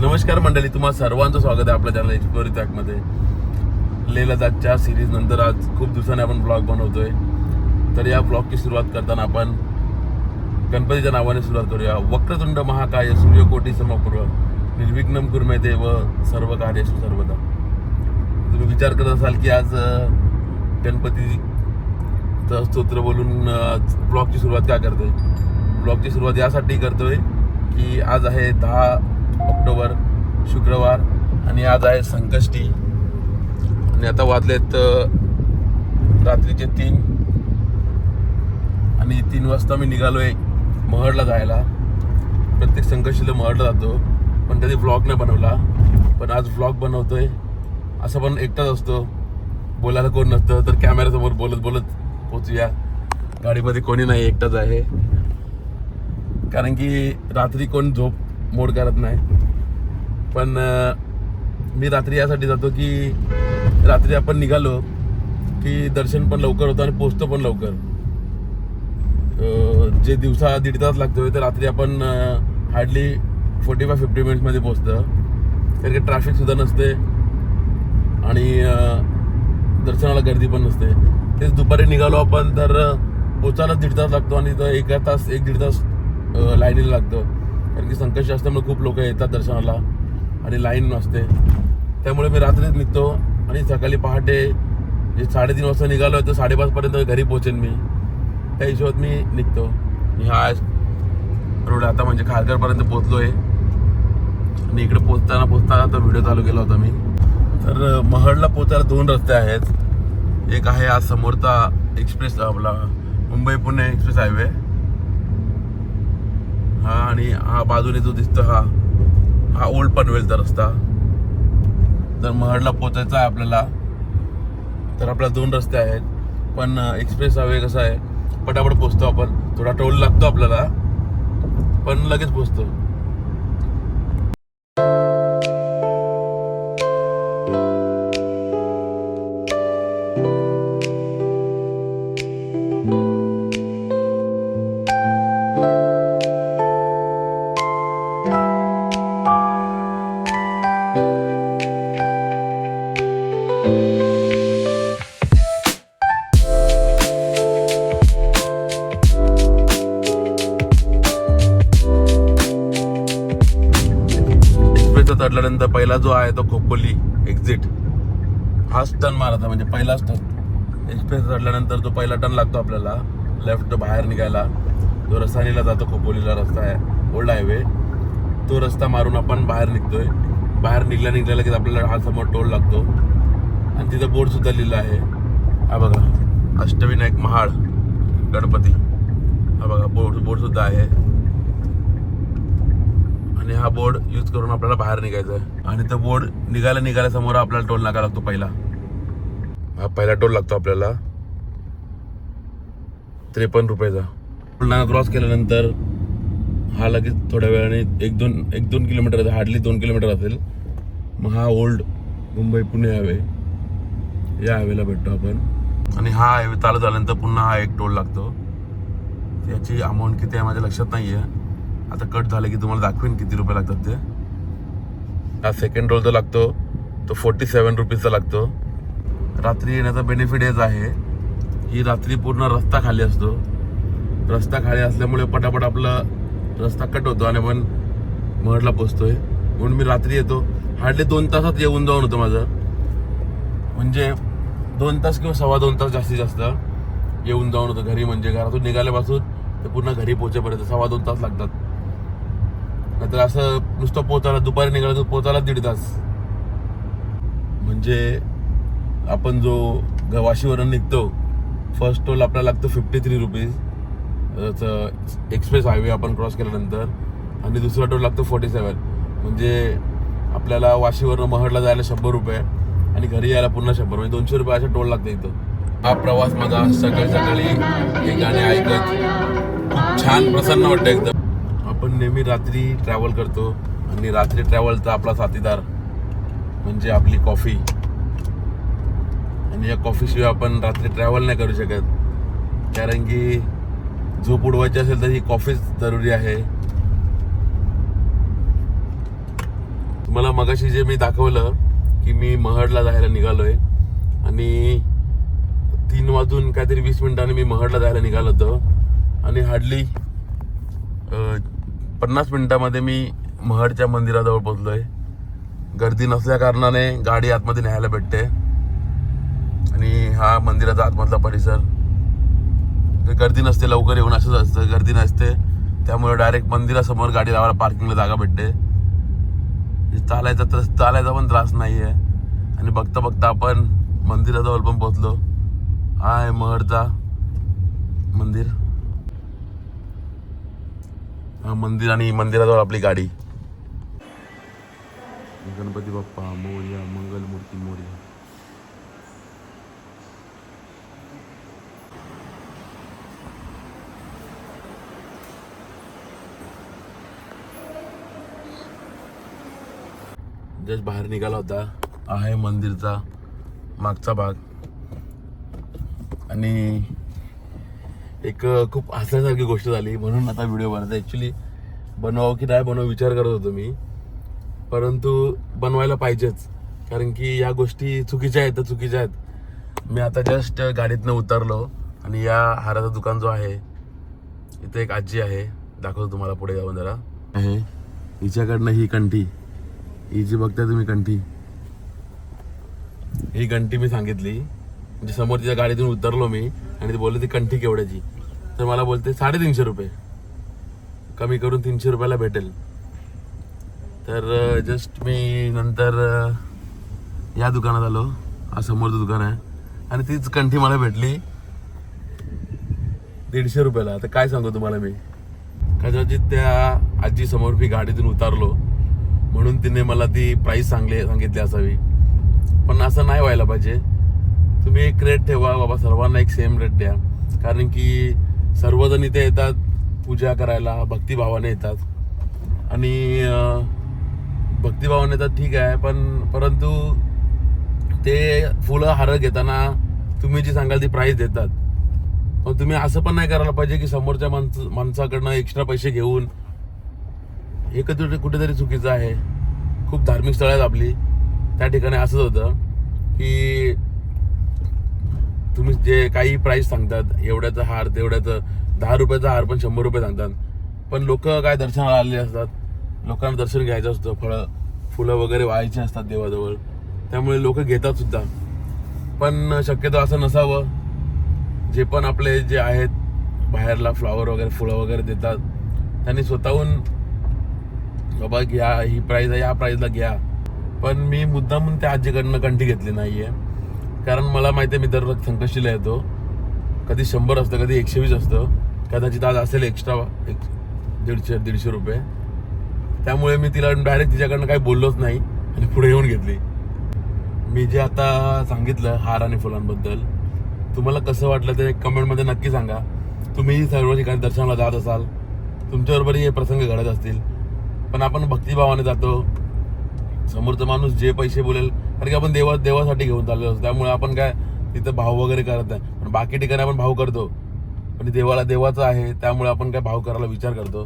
नमस्कार मंडळी तुम्हाला सर्वांचं स्वागत आहे आपल्या चॅनल एक्सप्लोरी त्याकमध्ये लेह लदाखच्या सिरीज नंतर आज खूप दिवसांनी आपण ब्लॉग बनवतोय. तर या ब्लॉगची सुरुवात करताना आपण गणपतीच्या नावाने सुरुवात करूया. वक्रतुंड महाकाय सूर्यकोटी समपूर्व निर्विघ्नम कुर्मे देव सर्व कार्येषु सर्वदा. तुम्ही विचार करत असाल की आज गणपतीचं स्तोत्र बोलून ब्लॉगची सुरुवात का करतोय? ब्लॉगची सुरुवात यासाठी करतोय की आज आहे दहा ऑक्टोबर शुक्रवार आणि आज आहे संकष्टी. आणि आता वाजलेत रात्रीचे तीन. आणि तीन वाजता मी निघालोय महडला जायला. प्रत्येक संकष्टीला महडला जातो. पण कधी व्लॉग नाही बनवला. पण आज व्लॉग बनवतोय. असं पण एकटाच असतो. बोलायला कोण नसतं. तर कॅमेऱ्यासमोर बोलत बोलत पोचूया गाडीमध्ये कोणी नाही एकटाच आहे. कारण की रात्री कोण झोप मोड करत नाही. पण मी रात्री यासाठी जातो की रात्री आपण निघालो की दर्शन पण लवकर होतं आणि पोचतो पण लवकर. जे दिवसा दीड तास लागतोय तर रात्री आपण हार्डली फोर्टी फाय फिफ्टी मिनिट्समध्ये पोचतं कारण की ट्रॅफिकसुद्धा नसते. आणि दर्शनाला गर्दी पण नसते. तेच दुपारी निघालो आपण तर पोचायला दीड तास लागतो आणि तर एक तास एक दीड तास लाईनीला लागतो. कारण की संकष्ट असल्यामुळे खूप लोक येतात दर्शनाला आणि लाईन नसते. त्यामुळे मी रात्रीच निघतो आणि सकाळी पहाटे जे साडेतीन वाजता निघालो तर साडेपाचपर्यंत घरी पोहोचेन मी. त्या हिशोबात मी निघतो. मी हा रोड आता म्हणजे खारघरपर्यंत पोचलो आहे आणि इकडे पोचताना पोचताना तो व्हिडिओ चालू केला होता मी. तर महडला पोचायला दोन रस्ते आहेत. एक आहे आज समोरचा एक्सप्रेस आपला मुंबई पुणे एक्सप्रेस हायवे. हा आणि हा बाजूने जो दिसतो हा हा ओल्ड पनवेलचा रस्ता. तर महडला पोचायचा आहे आपल्याला तर आपल्याला दोन रस्ते आहेत. पण एक्सप्रेस हवे कसा आहे पटापट पोचतो आपण. थोडा टोल लागतो आपल्याला पण लगेच पोचतो. एक्सप्रेसचा पहिला जो आहे तो खोपोली एक्झिट हाच टर्न मारायचा म्हणजे पहिलाच टर्न एक्सप्रेस चढल्यानंतर जो पहिला टर्न लागतो आपल्याला लेफ्ट बाहेर निघायला जो रसानीला जातो खोपोलीला रस्ता आहे ओल्ड हायवे तो रस्ता मारून आपण बाहेर निघतोय. बाहेर निघल्या निघल्या लगेच आपल्याला हा समोर टोल लागतो. आणि तिथं बोर्डसुद्धा लिहिलं आहे. हा बघा अष्टविनायक महाड गणपती. हा बघा बोर्ड बोर्डसुद्धा आहे. आणि हा बोर्ड यूज करून आपल्याला बाहेर निघायचं आहे आणि तो बोर्ड निघायला निघायला समोर आपल्याला टोल नाका लागतो पहिला. हा पहिला टोल लागतो आपल्याला. त्रेपन्न रुपयाचा. टोल नाका क्रॉस केल्यानंतर हा लगेच थोड्या वेळाने एक दोन एक दोन किलोमीटर हार्डली दोन किलोमीटर असेल. मग हा ओल्ड मुंबई पुणे हायवे या हायवेला भेटतो आपण. आणि हा हायवे चालू झाल्यानंतर पुन्हा हा एक टोल लागतो. त्याची अमाऊंट किती आहे माझ्या लक्षात नाही आहे आता कट झालं की तुम्हाला दाखवेन किती रुपये लागतात ते. हा सेकंड रोल जो लागतो तो फोर्टी सेवन रुपीजचा लागतो. रात्री येण्याचा बेनिफिट हेच आहे. ही रात्री पूर्ण रस्ता खाली असतो. रस्ता खाली असल्यामुळे पटापट आपला रस्ता कट होतो आणि आपण महडला पोचतोय म्हणून मी रात्री येतो. हार्डली दोन तासात येऊन जाऊन होतं माझं. म्हणजे दोन तास किंवा सव्वा दोन तास जास्तीत जास्त येऊन जाऊन होतं घरी. म्हणजे घरातून निघाल्यापासून ते पूर्ण घरी पोहोचेपर्यंत सव्वा दोन तास लागतात. नाहीतर असं नुसतं पोचायला दुपारी निघालं तर पोचायला दीड तास. म्हणजे आपण जो ग- वाशीवरून निघतो फर्स्ट टोल आपल्याला लागतो fifty three rupees express highway आपण क्रॉस केल्यानंतर. आणि दुसरा टोल लागतो फोर्टी सेवन म्हणजे आपल्याला वाशीवरून महडला जायला शंभर रुपये आणि घरी यायला पुन्हा शंभर म्हणजे दोनशे रुपये असा टोल लागतं इथं. हा प्रवास माझा सकाळी सकाळी हे गाणे ऐकत खूप छान प्रसन्न वाटतं एकदम. आपण नेहमी रात्री ट्रॅव्हल करतो आणि रात्री ट्रॅव्हलचा आपला साथीदार म्हणजे आपली कॉफी आणि या कॉफीशिवाय आपण रात्री ट्रॅव्हल नाही करू शकत. कारण की झोप उडवायची असेल तर ही कॉफीच जरुरी आहे. तुम्हाला मगाशी जे मी दाखवलं की मी महडला जायला निघालोय आणि तीन वाजून काहीतरी वीस मिनिटांनी मी महडला जायला निघालो होतो. आणि हार्डली पन्नास मिनिटामध्ये मी महडच्या मंदिराजवळ पोहोचलोय. गर्दी नसल्या कारणाने गाडी आतमध्ये न्यायला भेटते. आणि हा मंदिराचा आतमधला परिसर. ते गर्दी नसते लवकर येऊन असंच असतं. गर्दी नसते त्यामुळे डायरेक्ट मंदिरासमोर गाडी लावायला पार्किंगला जागा भेटते. चालायचा तर चालायचा पण त्रास नाही आहे आणि बघता बघता आपण मंदिराजवळ पण पोचलो हा आहे महडचा मंदिर. मंदिर आणि मंदिराजवळ आपली गाडी. गणपती बाप्पा मोर्या मंगलमूर्ती मोर्या. जस्ट बाहेर निघाला होता. आहे मंदिरचा मागचा भाग. आणि एक खूप हसण्यासारखी गोष्ट झाली. म्हणून आता व्हिडिओ बनवायचा ॲक्च्युली बनवावं की नाही बनवावं विचार करत होतो मी. परंतु बनवायला पाहिजेच. कारण की या गोष्टी चुकीच्या आहेत तर चुकीच्या आहेत. मी आता जस्ट गाडीतनं उतरलो आणि या हाराचं दुकान जो आहे इथे एक आजी आहे. दाखवतो तुम्हाला पुढे जाऊन जरा. आहे. हिच्याकडनं ही कंठी. ही जी बघताय तुम्ही कंठी. ही कंठी मी सांगितली. म्हणजे समोर तिच्या गाडीतून उतरलो मी आणि ती बोलली ती कंठी केवढ्याची? तर मला बोलते साडेतीनशे रुपये. कमी करून तीनशे रुपयाला भेटेल. तर जस्ट मी नंतर या दुकानात आलो. हा समोरचं दुकान आहे. आणि तीच कंठी मला भेटली. दीडशे रुपयाला. आता काय सांगू तुम्हाला मी? कदाचित त्या आजी समोर मी गाडीतून उतारलो. म्हणून तिने मला ती प्राईस सांगली सांगितली असावी. पण असं नाही व्हायला पाहिजे. तुम्ही एक रेट ठेवा. बाबा सर्वांना एक सेम रेट द्या. कारण की सर्वजण इथे येतात पूजा करायला भक्तिभावाने येतात. आणि भक्तिभावाने येतात ठीक आहे पण परंतु ते फुलं हार घेताना तुम्ही जी सांगाल ती प्राईस देतात. पण तुम्ही असं पण नाही करायला पाहिजे की समोरच्या माणस माणसाकडनं एक्स्ट्रा पैसे घेऊन हे कधी कुठेतरी चुकीचं आहे. खूप धार्मिक स्थळं आहेत आपली. त्या ठिकाणी असंच होतं की तुम्ही जे काही प्राईस सांगतात एवढ्याचा हार तेवढ्याचं दहा रुपयाचा हार पण शंभर रुपये सांगतात. पण लोक काय दर्शनाला आलेले असतात? लोकांना दर्शन घ्यायचं असतं फळं फुलं वगैरे व्हायची असतात देवाजवळ. त्यामुळे लोक घेतात सुद्धा. पण शक्यतो असं नसावं. जे पण आपले जे आहेत बाहेरला फ्लॉवर वगैरे फुलं वगैरे देतात त्यांनी स्वतःहून बाबा घ्या ही प्राईज आहे या प्राईजला घ्या. पण मी मुद्दामून त्या आजीकडनं कंठी घेतली नाही आहे कारण मला माहिती आहे मी दररोज संकष्टीला येतो. कधी शंभर असतं कधी एकशे वीस असतं. कदाचित आज असेल एक्स्ट्रा एक दीडशे दीडशे रुपये. त्यामुळे मी तिला डायरेक्ट तिच्याकडनं काही बोललोच नाही आणि पुढे येऊन घेतली. मी जे आता सांगितलं हार आणि फुलांबद्दल तुम्हाला कसं वाटलं ते कमेंटमध्ये नक्की सांगा. तुम्ही सर्व ठिकाणी दर्शनाला जात असाल तुमच्याबरोबरही हे प्रसंग घडत असतील. पण आपण भक्तिभावाने जातो. समोरचा माणूस जे पैसे बोलेल कारण की आपण देवा देवासाठी घेऊन चाललो असतो. त्यामुळे आपण काय तिथं भाव वगैरे करत नाही. पण बाकी ठिकाणी आपण भाव करतो. पण देवाला देवाचं आहे त्यामुळे आपण काय भाव करायला विचार करतो.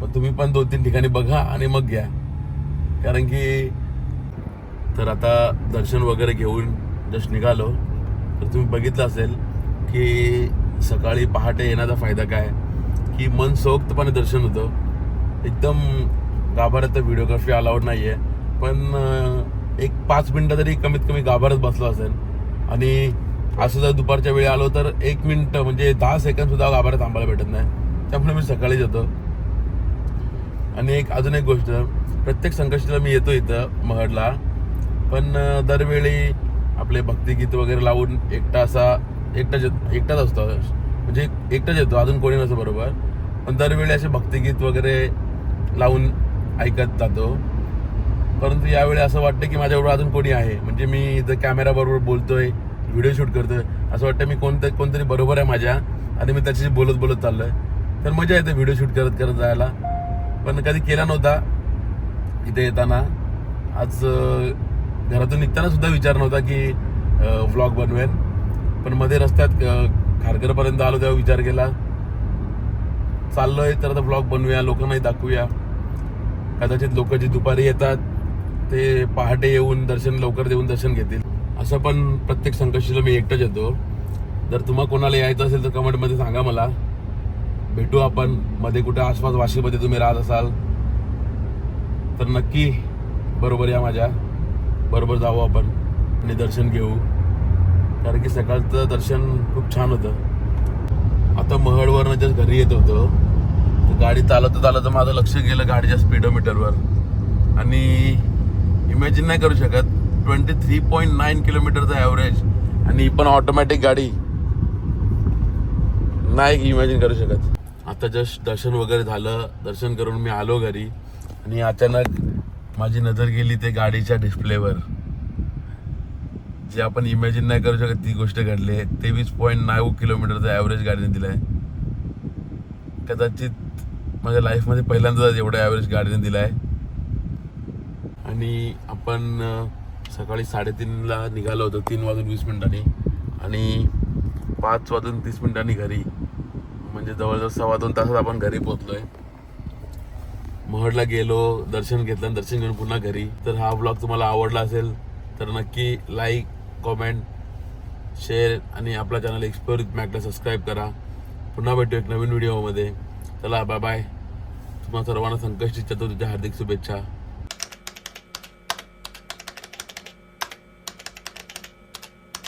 पण तुम्ही पण दोन तीन ठिकाणी बघा आणि मग घ्या. कारण की तर आता दर्शन वगैरे घेऊन जस्ट निघालो. तर तुम्ही बघितलं असेल की सकाळी पहाटे येण्याचा फायदा काय? की मन सोक्तपणे दर्शन होतं. एकदम गाभाऱ्यात तर व्हिडिओग्राफी अलाउड नाही आहे पण एक पाच मिनटं तरी कमीत कमी गाभारच बसलो असेल. आणि असं जर दुपारच्या वेळी आलो तर एक मिनटं म्हणजे दहा सेकंदसुद्धा गाभाऱ्यात थांबायला भेटत नाही. त्यामुळे मी सकाळीच येतो. आणि एक अजून एक गोष्ट प्रत्येक संकष्टीला मी येतो इथं महडला. पण दरवेळी आपले भक्तिगीत वगैरे लावून एकटा असा एकटाच एकटाच असतो. म्हणजे एकटाच येतो अजून कोणी नसतं बरोबर. पण दरवेळी असे भक्तिगीत वगैरे लावून ऐकत जातो. परंतु यावेळी असं वाटतं की माझ्याबरोबर अजून कोणी आहे. म्हणजे मी इथं कॅमेरा बरोबर बोलतोय व्हिडिओ शूट करतोय. असं वाटतं मी कोणतं कोणतरी बरोबर आहे माझ्या. आणि मी त्याच्याशी बोलत बोलत चाललोय. तर मजा येते व्हिडिओ शूट करत करत जायला. पण कधी केला नव्हता इथे येताना. आज घरातून निघताना सुद्धा विचार नव्हता की व्लॉग बनवेन. पण मध्ये रस्त्यात खारघरपर्यंत आलो तेव्हा विचार केला. चाललोय तर आता व्लॉग बनवूया लोकांनाही दाखवूया. कदाचित लोक जी दुपारी येतात ते पहाटे येऊन दर्शन लवकर देऊन दर्शन घेतील. असं पण प्रत्येक संकष्टीला मी एकटाच येतो. जर तुम्हा कोणाला यायचं असेल तर कमेंटमध्ये सांगा मला. भेटू आपण. मध्ये कुठे आसपास वाशीमध्ये तुम्ही राहत असाल तर नक्की बरोबर या माझ्या. बरोबर जाऊ आपण आणि दर्शन घेऊ. कारण की सकाळचं दर्शन खूप छान होतं. आता महडवरनं जस्ट घरी येत होतो. तर गाडी चालत चालत माझं लक्ष गेलं गाडीच्या स्पीडोमीटरवर आणि इमॅजिन नाही करू शकत. ट्वेंटी थ्री पॉईंट नाईन किलोमीटरचा ॲव्हरेज आणि ही पण ऑटोमॅटिक गाडी. नाही इमॅजिन करू शकत. आता जस्ट दर्शन वगैरे झालं. दर्शन करून मी आलो घरी. आणि अचानक माझी नजर गेली ते गाडीच्या डिस्प्लेवर जे आपण इमॅजिन नाही करू शकत ती गोष्ट घडली. आहे तेवीस पॉईंट नऊ किलोमीटरचा ॲव्हरेज गाडीने दिलाय. कदाचित माझ्या लाईफमध्ये पहिल्यांदा एवढा ॲव्हरेज गाडीने दिलाय. आणि आपण सकाळी साडेतीनला निघालो होतो तीन वाजून वीस मिनिटांनी. आणि पाच वाजून तीस मिनिटांनी घरी. म्हणजे जवळजवळ सव्वा दोन तासात आपण घरी पोहोचलोय. महडला गेलो दर्शन घेतलं दर्शन घेऊन पुन्हा घरी. तर हा ब्लॉग तुम्हाला आवडला असेल तर नक्की लाईक कॉमेंट शेअर आणि आपला चॅनल एक्सप्लोर विथ मॅकला सबस्क्राईब करा. पुन्हा भेटू एक नवीन व्हिडिओमध्ये चला बाय बाय तुम्हाला सर्वांना संकष्टी चतुर्थीच्या हार्दिक शुभेच्छा.